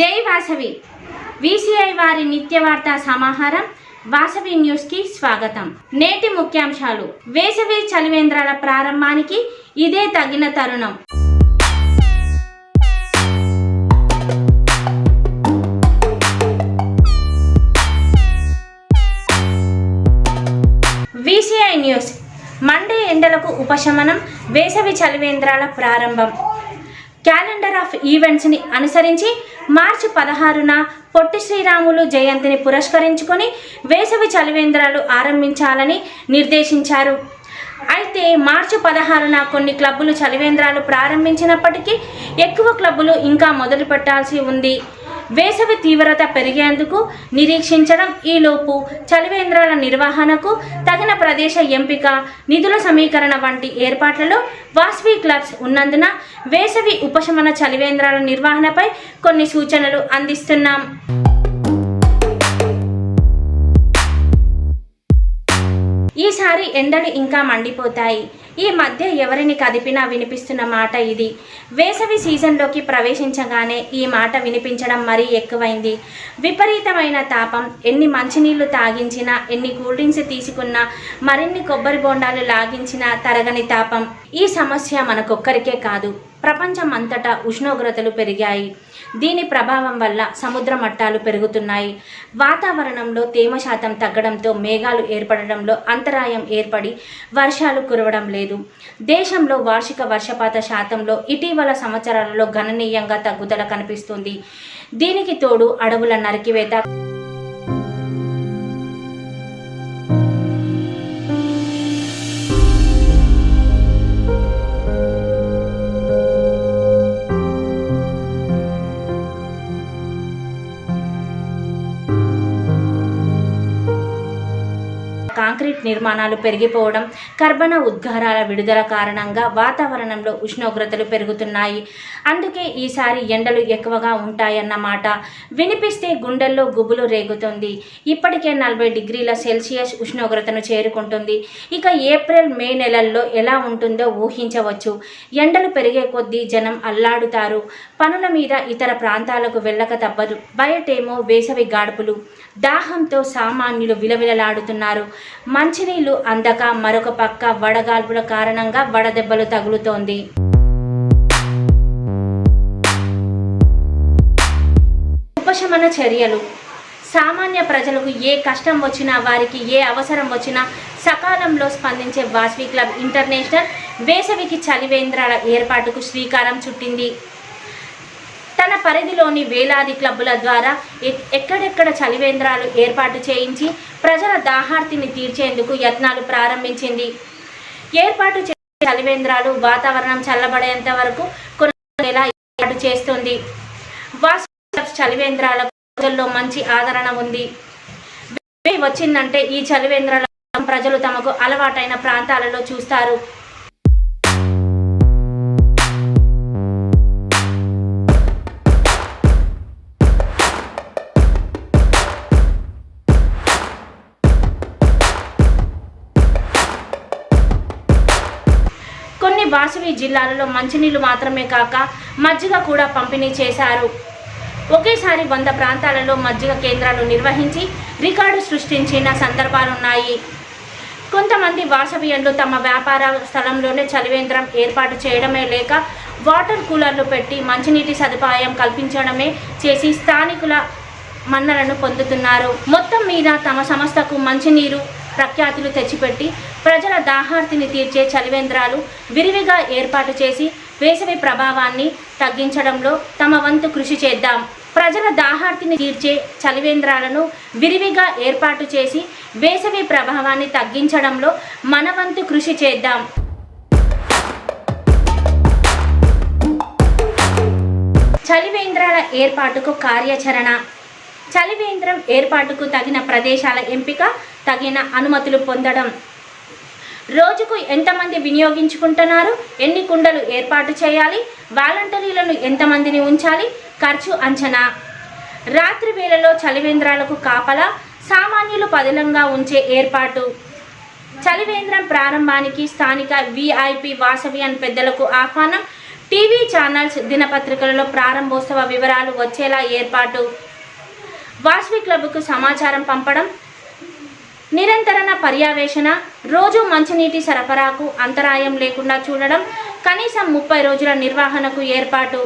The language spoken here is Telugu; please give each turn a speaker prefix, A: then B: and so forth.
A: జై వాసవి. విసిఐ వారి నిత్య వార్తా సమాహారం వాసవి న్యూస్కి స్వాగతం. నేటి ముఖ్యాంశాలు. వేసవి చలివేంద్రాల ప్రారంభానికి ఇదే తగిన తరుణం. VCI news. మండే ఎండలకు ఉపశమనం వేసవి చలివేంద్రాల ప్రారంభం. క్యాలెండర్ ఆఫ్ ఈవెంట్స్ని అనుసరించి మార్చి పదహారున పొట్టి శ్రీరాములు జయంతిని పురస్కరించుకొని వేసవి చలివేంద్రాలు ఆరంభించాలని నిర్దేశించారు. అయితే మార్చి పదహారున కొన్ని క్లబ్బులు చలివేంద్రాలు ప్రారంభించినప్పటికీ ఎక్కువ క్లబ్బులు ఇంకా మొదలు పెట్టాల్సి ఉంది. వేసవి తీవ్రత పెరిగేందుకు నిరీక్షించడం ఈలోపు చలివేంద్రాల నిర్వహణకు తగిన ప్రదేశ ఎంపిక నిధుల సమీకరణ వంటి ఏర్పాట్లలో వాస్వి క్లబ్స్ ఉన్నందున వేసవి ఉపశమన చలివేంద్రాల నిర్వహణపై కొన్ని సూచనలు అందిస్తున్నాం. ఈసారి ఎండలు ఇంకా మండిపోతాయి. ఈ మధ్య ఎవరిని కదిపినా వినిపిస్తున్న మాట ఇది. వేసవి సీజన్లోకి ప్రవేశించగానే ఈ మాట వినిపించడం మరీ ఎక్కువైంది. విపరీతమైన తాపం ఎన్ని మంచినీళ్ళు తాగించినా ఎన్ని కూల్ డ్రింక్స్ తీసుకున్నా మరిన్ని కొబ్బరి బొండాలు లాగించినా తరగని తాపం. ఈ సమస్య మనకొక్కరికే కాదు ప్రపంచం అంతటా ఉష్ణోగ్రతలు పెరిగాయి. దీని ప్రభావం వల్ల సముద్ర మట్టాలు పెరుగుతున్నాయి. వాతావరణంలో తేమ శాతం తగ్గడంతో మేఘాలు ఏర్పడడంలో అంతరాయం ఏర్పడి వర్షాలు కురవడం లేదు. దేశంలో వార్షిక వర్షపాత శాతంలో ఇటీవల సంవత్సరాలలో గణనీయంగా తగ్గుదల కనిపిస్తుంది. దీనికి తోడు అడవుల నరికివేత కాంక్రీట్ నిర్మాణాలు పెరిగిపోవడం కర్బన ఉద్గారాల విడుదల కారణంగా వాతావరణంలో ఉష్ణోగ్రతలు పెరుగుతున్నాయి. అందుకే ఈసారి ఎండలు ఎక్కువగా ఉంటాయన్నమాట వినిపిస్తే గుండెల్లో గుబులు రేగుతుంది. ఇప్పటికే నలభై డిగ్రీల సెల్సియస్ ఉష్ణోగ్రతను చేరుకుంటుంది. ఇక ఏప్రిల్ మే నెలల్లో ఎలా ఉంటుందో ఊహించవచ్చు. ఎండలు పెరిగే కొద్దీ జనం అల్లాడుతారు. పనుల మీద ఇతర ప్రాంతాలకు వెళ్ళక తప్పదు. బయటేమో వేసవి గాడుపులు. దాహంతో సామాన్యులు విలవిలలాడుతున్నారు. మంచినీళ్ళు అందక మరొక పక్క వడగాల్పుల కారణంగా వడదెబ్బలు తగులుతోంది. ఉపశమన చర్యలు. సామాన్య ప్రజలకు ఏ కష్టం వచ్చినా వారికి ఏ అవసరం వచ్చినా సకాలంలో స్పందించే వాస్వి క్లబ్ ఇంటర్నేషనల్ వేసవికి చలివేంద్రాల ఏర్పాటుకు శ్రీకారం చుట్టింది. తన పరిధిలోని వేలాది క్లబ్బుల ద్వారా ఎ- ఎక్కడెక్కడ చలివేంద్రాలు ఏర్పాటు చేయించి ప్రజల దాహార్తిని తీర్చేందుకు యత్నాలు ప్రారంభించింది. ఏర్పాటు చేసే చలివేంద్రాలు వాతావరణం చల్లబడేంత వరకు కొనసాగేలా ఏర్పాటు చేస్తుంది. వాసు చలివేంద్రాల ప్రజల్లో మంచి ఆదరణ ఉంది. వచ్చిందంటే ఈ చలివేంద్రాల ప్రజలు తమకు అలవాటైన ప్రాంతాలలో చూస్తారు. వాసవి జిల్లాలలో మంచినీళ్ళు మాత్రమే కాక మజ్జిగ కూడా పంపిణీ చేశారు. ఒకేసారి వంద ప్రాంతాలలో మజ్జిగ కేంద్రాలు నిర్వహించి రికార్డు సృష్టించిన సందర్భాలున్నాయి. కొంతమంది వాసవియన్లు తమ వ్యాపార స్థలంలోనే చలివేంద్రం ఏర్పాటు చేయడమే లేక వాటర్ కూలర్లు పెట్టి మంచినీటి సదుపాయం కల్పించడమే చేసి స్థానికుల మన్నలను పొందుతున్నారు. మొత్తం మీద తమ సంస్థకు మంచినీరు ప్రఖ్యాతులు తెచ్చిపెట్టి ప్రజల దాహార్తిని తీర్చే చలివేంద్రాలు విరివిగా ఏర్పాటు చేసి వేసవి ప్రభావాన్ని తగ్గించడంలో తమ వంతు కృషి చేద్దాం. ప్రజల దాహార్తిని తీర్చే చలివేంద్రాలను విరివిగా ఏర్పాటు చేసి వేసవి ప్రభావాన్ని తగ్గించడంలో మన వంతు కృషి చేద్దాం. చలివేంద్రాల ఏర్పాటుకు కార్యాచరణ చలివేంద్రం ఏర్పాటుకు తగిన ప్రదేశాల ఎంపిక తగిన అనుమతులు పొందడం. రోజుకు ఎంతమంది వినియోగించుకుంటున్నారు? ఎన్ని కుండలు ఏర్పాటు చేయాలి? వాలంటీర్లను ఎంతమందిని ఉంచాలి? ఖర్చు అంచనా. రాత్రి వేళలో చలివేంద్రాలకు కాపలా సామాన్యులు పదిలంగా ఉంచే ఏర్పాటు. చలివేంద్రం ప్రారంభానికి స్థానిక విఐపి వాసవి అని పెద్దలకు ఆహ్వానం. టీవీ ఛానల్స్ దినపత్రికలలో ప్రారంభోత్సవ వివరాలు వచ్చేలా ఏర్పాటు. వాస్వి క్లబ్కు సమాచారం పంపడం నిరంతరణ పర్యవేక్షణ రోజు మంచినీటి సరఫరాకు అంతరాయం లేకుండా చూడడం కనీసం ముప్పై రోజుల నిర్వహణకు ఏర్పాటు